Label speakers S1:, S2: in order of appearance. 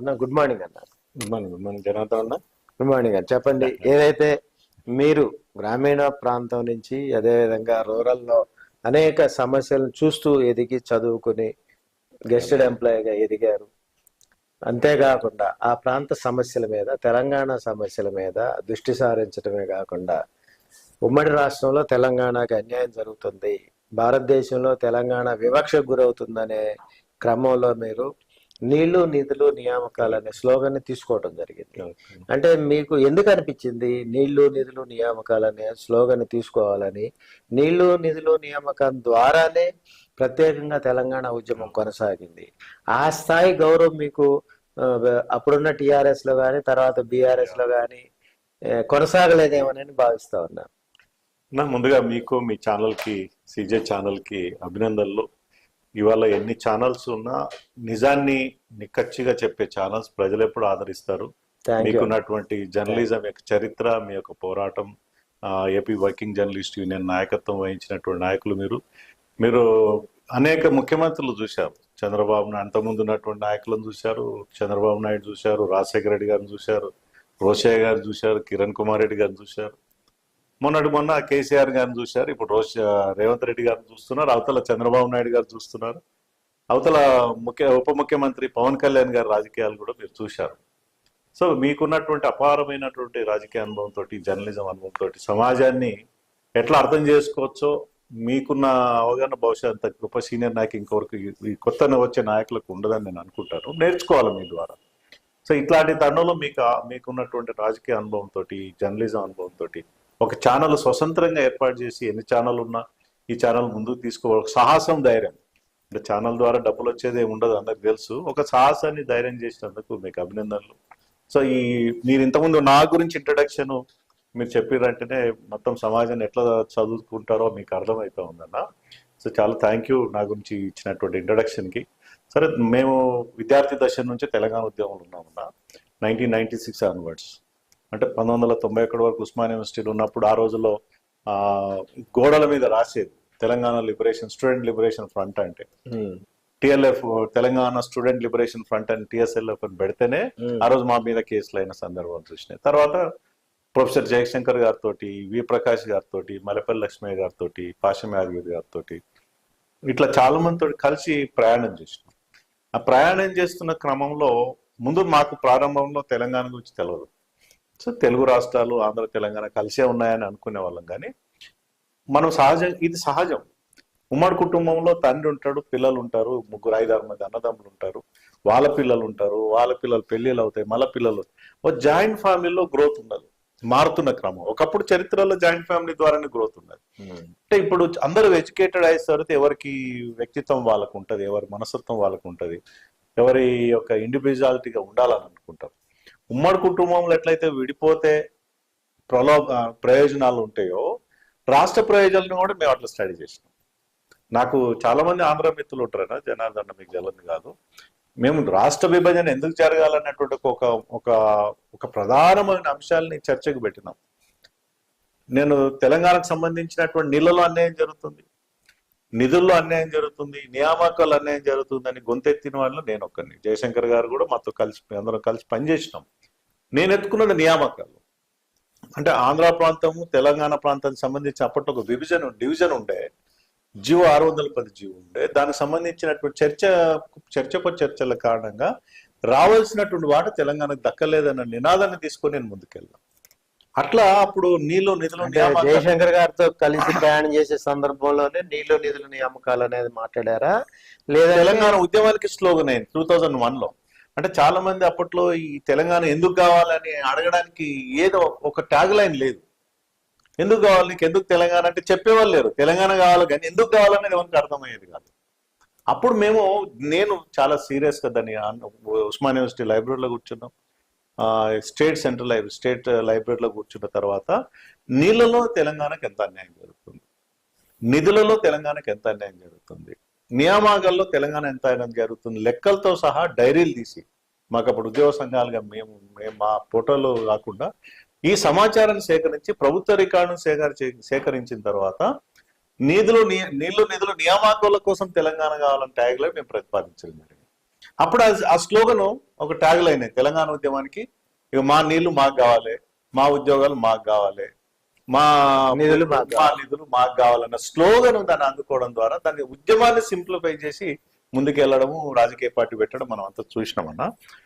S1: అన్న good morning అన్న.
S2: Good morning good morning Janardhan అన్న?
S1: గుడ్ మార్నింగ్ అన్న. చెప్పండి ఏదైతే మీరు గ్రామీణ ప్రాంతం నుంచి అదేవిధంగా రూరల్లో అనేక సమస్యలను చూస్తూ ఎదిగి చదువుకుని గెస్టెడ్ ఎంప్లాయీగా ఎదిగారు. అంతేకాకుండా ఆ ప్రాంత సమస్యల మీద తెలంగాణ సమస్యల మీద దృష్టి సారించడమే కాకుండా ఉమ్మడి రాష్ట్రంలో తెలంగాణకి అన్యాయం జరుగుతుంది. భారతదేశంలో తెలంగాణ వివక్షకు గురవుతుందనే క్రమంలో మీరు నీళ్ళు నిధులు నియామకాలు అనే స్లోగన్ తీసుకోవడం జరిగింది. అంటే మీకు ఎందుకు అనిపించింది నీళ్ళు నిధులు నియామకాలు అనే స్లోగన్ తీసుకోవాలని? నీళ్ళు నిధులు నియామకం ద్వారానే ప్రత్యేకంగా తెలంగాణ ఉద్యమం కొనసాగింది. ఆ స్థాయి గౌరవం మీకు అప్పుడున్న టిఆర్ఎస్లో కానీ తర్వాత బీఆర్ఎస్లో కానీ కొనసాగలేదేమోనని భావిస్తా ఉన్నా.
S2: నా ముందుగా మీకు మీ ఛానల్కి సిజే ఛానల్కి అభినందనలు. ఇవాళ ఎన్ని ఛానల్స్ ఉన్నా నిజాన్ని నిక్కచ్చిగా చెప్పే ఛానల్స్ ప్రజలు ఎప్పుడు ఆదరిస్తారు మీకున్నటువంటి జర్నలిజం యొక్క చరిత్ర మీ యొక్క పోరాటం ఏపీ వర్కింగ్ జర్నలిస్ట్ యూనియన్ నాయకత్వం వహించినటువంటి నాయకులు మీరు. మీరు అనేక ముఖ్యమంత్రులు చూశారు. చంద్రబాబు నాయుడు అంతకుముందు ఉన్నటువంటి నాయకులను చూశారు చంద్రబాబు నాయుడు చూశారు రాజశేఖర రెడ్డి గారిని చూశారు రోషయ్య గారు చూశారు కిరణ్ కుమార్ రెడ్డి గారిని చూశారు. మొన్నటి మొన్న కేసీఆర్ గారిని చూశారు. ఇప్పుడు రోష రేవంత్ రెడ్డి గారిని చూస్తున్నారు. అవతల చంద్రబాబు నాయుడు గారు చూస్తున్నారు. అవతల ముఖ్య ఉప ముఖ్యమంత్రి పవన్ కళ్యాణ్ గారి రాజకీయాలు కూడా మీరు చూశారు. సో మీకున్నటువంటి అపారమైనటువంటి రాజకీయ అనుభవంతో జర్నలిజం అనుభవంతో సమాజాన్ని ఎట్లా అర్థం చేసుకోవచ్చో మీకున్న అవగాహన బహుశా అంత గొప్ప సీనియర్ నాయకు ఇంకొకరికి ఈ కొత్త వచ్చే నాయకులకు ఉండదని నేను అనుకుంటాను. నేర్చుకోవాలి మీ ద్వారా. సో ఇట్లాంటి తరుణంలో మీకు మీకున్నటువంటి రాజకీయ అనుభవంతో జర్నలిజం అనుభవంతో ఒక ఛానల్ స్వతంత్రంగా ఏర్పాటు చేసి ఎన్ని ఛానల్ ఉన్నా ఈ ఛానల్ ముందుకు తీసుకోవాలి ఒక సాహసం ధైర్యం. అంటే ఛానల్ ద్వారా డబ్బులు వచ్చేది ఉండదు అందరికి తెలుసు. ఒక సాహసాన్ని ధైర్యం చేసినందుకు మీకు అభినందనలు. సో ఈ మీరు ఇంతకుముందు నా గురించి ఇంట్రడక్షన్ మీరు చెప్పారంటేనే మొత్తం సమాజాన్ని ఎట్లా చదువుకుంటారో మీకు అర్థమవుతా ఉందన్న. సో చాలా థ్యాంక్ యూ నా గురించి ఇచ్చినటువంటి ఇంట్రడక్షన్కి సరే మేము విద్యార్థి దశ నుంచి తెలంగాణ ఉద్యమంలో ఉన్నామన్న. నైన్టీన్ నైన్టీ సిక్స్ ఆన్వర్డ్స్ అంటే పంతొమ్మిది వందల తొంభై ఒకటి వరకు ఉస్మాన్ యూనివర్సిటీలో ఉన్నప్పుడు ఆ రోజుల్లో ఆ గోడల మీద రాసేది Telangana liberation student liberation front అంటే. TLF Telangana student liberation front అని టిఎస్ఎల్ఎఫ్ అని పెడితేనే ఆ రోజు మా మీద కేసులు అయిన సందర్భాలు చూసినాయి. తర్వాత ప్రొఫెసర్ జయశంకర్ గారితో వి ప్రకాష్ గారితో మలపల్లి లక్ష్మయ్య గారితో పాశం యాదగిరి గారితో ఇట్లా చాలా మందితో కలిసి ప్రయాణం చేసినాం. ఆ ప్రయాణం చేస్తున్న క్రమంలో ముందు మాకు ప్రారంభంలో తెలంగాణ గురించి తెలియదు సో తెలుగు రాష్ట్రాలు ఆంధ్ర తెలంగాణ కలిసే ఉన్నాయని అనుకునే వాళ్ళం. కానీ మనం సహజం ఇది సహజం. ఉమ్మడి కుటుంబంలో తండ్రి ఉంటాడు పిల్లలు ఉంటారు ముగ్గురు ఐదారు మంది అన్నదమ్ములు ఉంటారు. వాళ్ళ పిల్లలు ఉంటారు వాళ్ళ పిల్లలు పెళ్ళిళ్ళు అవుతాయి మళ్ళీ పిల్లలు ఓ జాయింట్ ఫ్యామిలీలో గ్రోత్ ఉండదు. మారుతున్న క్రమం. ఒకప్పుడు చరిత్రలో జాయింట్ ఫ్యామిలీ ద్వారానే గ్రోత్ ఉన్నది
S1: ఉమ్,
S2: అంటే ఇప్పుడు అందరూ ఎడ్యుకేటెడ్ అయ్యే తర్వాత ఎవరికి వ్యక్తిత్వం వాళ్ళకు ఉంటది ఎవరి మనస్తత్వం వాళ్ళకు ఉంటది ఎవరి యొక్క ఇండివిజువాలిటీగా ఉండాలని అనుకుంటారు ఉమ్మడి కుటుంబంలో ఎట్లయితే విడిపోతే ప్రలోభ ప్రయోజనాలు ఉంటాయో రాష్ట్ర ప్రయోజనాలను కూడా మేము అట్లా స్టడీ చేసినాం. నాకు చాలా మంది ఆంధ్ర మిత్రులు ఉంటారు జనార్దన్ మీకు జల్లని కాదు. మేము రాష్ట్ర విభజన ఎందుకు జరగాలన్నటువంటి ఒక ఒక ఒక ప్రధానమైన అంశాలని చర్చకు పెట్టినాం. నేను తెలంగాణకు సంబంధించినటువంటి నీళ్ళలో అన్యాయం జరుగుతుంది. నిధుల్లో అన్యాయం జరుగుతుంది నియామకాలు అన్యాయం జరుగుతుందని గొంతెత్తిన వాళ్ళు నేను ఒక్కరిని జయశంకర్ గారు కూడా మాతో కలిసి అందరం కలిసి పనిచేసినాం. నేను ఎత్తుకున్న నియామకాలు. అంటే ఆంధ్ర ప్రాంతము తెలంగాణ ప్రాంతానికి సంబంధించి అప్పట్లో ఒక విభజన డివిజన్ ఉండే జీవో ఆరు వందల పది జీవో ఉండే దానికి సంబంధించినటువంటి చర్చ చర్చకు చర్చల కారణంగా రావాల్సినటువంటి వాట తెలంగాణకు దక్కలేదన్న నినాదాన్ని తీసుకొని నేను ముందుకెళ్ళాను. అట్లా అప్పుడు నీళ్ళు నిధులు
S1: జయశంకర్ గారితో కలిసి ప్రయాణం చేసే సందర్భంలోనే నీళ్ళు నిధులు నియామకాలు అనేది మాట్లాడారా? లేదా
S2: తెలంగాణ ఉద్యమానికి స్లోగన్ అయింది టూ థౌజండ్ వన్లో. అంటే చాలా మంది అప్పట్లో ఈ తెలంగాణ ఎందుకు కావాలని అడగడానికి ఏదో ఒక ట్యాగ్ లైన్ లేదు. ఎందుకు కావాలి? నీకు ఎందుకు తెలంగాణ అంటే చెప్పేవాళ్ళు లేరు. తెలంగాణ కావాలి కానీ ఎందుకు కావాలనేది ఎవరికి అర్థమయ్యేది కాదు. అప్పుడు మేము నేను చాలా సీరియస్గా దాన్ని ఉస్మాన్ యూనివర్సిటీ లైబ్రరీలో కూర్చున్నాం. స్టేట్ సెంట్రల్ లైబ్రరీ స్టేట్ లైబ్రరీలో కూర్చున్న తర్వాత నీళ్ళలో తెలంగాణకు ఎంత అన్యాయం జరుగుతుంది? నిధులలో తెలంగాణకు ఎంత అన్యాయం జరుగుతుంది? నియామకాల్లో తెలంగాణ ఎంత అన్యాయం జరుగుతుంది? లెక్కలతో సహా డైరీలు తీసి మాకు అప్పుడు ఉద్యోగ సంఘాలుగా మేము మేము మా ఫోటోలు కాకుండా ఈ సమాచారాన్ని సేకరించి ప్రభుత్వ రికార్డును సేకరి సేకరించిన తర్వాత నిధులు నీళ్ళు నిధులు నియామకాల కోసం తెలంగాణ కావాలని ట్యాగ్లో మేము ప్రతిపాదించడం జరిగింది. అప్పుడు ఆ- స్లోగన్ ఒక ట్యాగ్ లైన్ తెలంగాణ ఉద్యమానికి ఇక మా నీళ్ళు మాకు కావాలి మా ఉద్యోగాలు మాకు కావాలి మా
S1: నిధులు
S2: మా నిధులు మాకు కావాలన్న స్లోగన్ దాన్ని అందుకోవడం ద్వారా దాన్ని ఉద్యమాన్ని సింప్లిఫై చేసి ముందుకెళ్ళడము రాజకీయ పార్టీ పెట్టడం మనం అంతా చూసినామన్నా.